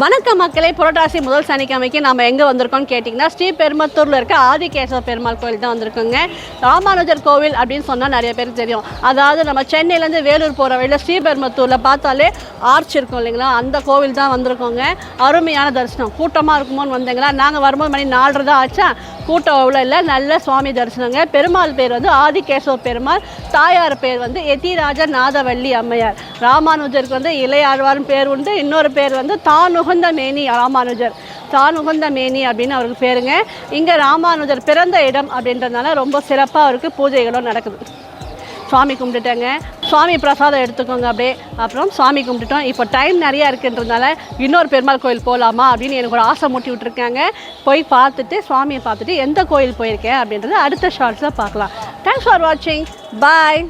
வணக்கம் மக்களே. புரட்டாசி முதல் சனிக்கிழமைக்கு நம்ம எங்கே வந்திருக்கோம்னு கேட்டிங்கன்னா ஸ்ரீ பெருமத்தூரில் இருக்க ஆதிகேசவ பெருமாள் கோவில் தான் வந்திருக்கோங்க. ராமானுஜர் கோவில் அப்படின்னு சொன்னால் நிறைய பேருக்கு தெரியும். அதாவது நம்ம சென்னையிலேருந்து வேலூர் போகிற வழியில் ஸ்ரீபெருமத்தூரில் பார்த்தாலே ஆர்ச் இருக்கும் இல்லைங்களா? அந்த கோவில் தான் வந்திருக்கோங்க. அருமையான தரிசனம். கூட்டமாக இருக்குமோன்னு வந்தீங்களா நாங்கள் வரும்போது மணி நாலரை தான் ஆச்சா? கூட்டம் அவ்வளோ இல்லை நல்ல சுவாமி தரிசனங்க. பெருமாள் பேர் வந்து ஆதிகேசவ பெருமாள். தாயார் பேர் வந்து எதிராஜ நாதவள்ளி அம்மையார். ராமானுஜருக்கு வந்து இளையாழ்வார்னு பேர் உண்டு. இன்னொரு பேர் வந்து தானுகந்த மேனி ராமானுஜர். தானுகந்த மேனி அப்படின்னு அவருக்கு பேருங்க. இங்கே ராமானுஜர் பிறந்த இடம் அப்படின்றதுனால ரொம்ப சிறப்பாக அவருக்கு பூஜைகளும் நடக்குது. சாமி கும்பிட்டுட்டேங்க. சுவாமி பிரசாதம் எடுத்துக்கோங்க அப்படியே. அப்புறம் சாமி கும்பிட்டுட்டோம். இப்போ டைம் நிறையா இருக்குன்றதுனால இன்னொரு பெருமாள் கோயில் போகலாமா அப்படின்னு எனக்கு ஒரு ஆசை மூட்டி விட்டுருக்காங்க. போய் பார்த்துட்டு சுவாமியை பார்த்துட்டு எந்த கோயில் போயிருக்கேன் அப்படின்றத அடுத்த ஷார்ட்ஸில் பார்க்கலாம். தேங்க்ஸ் ஃபார் வாட்சிங் பாய்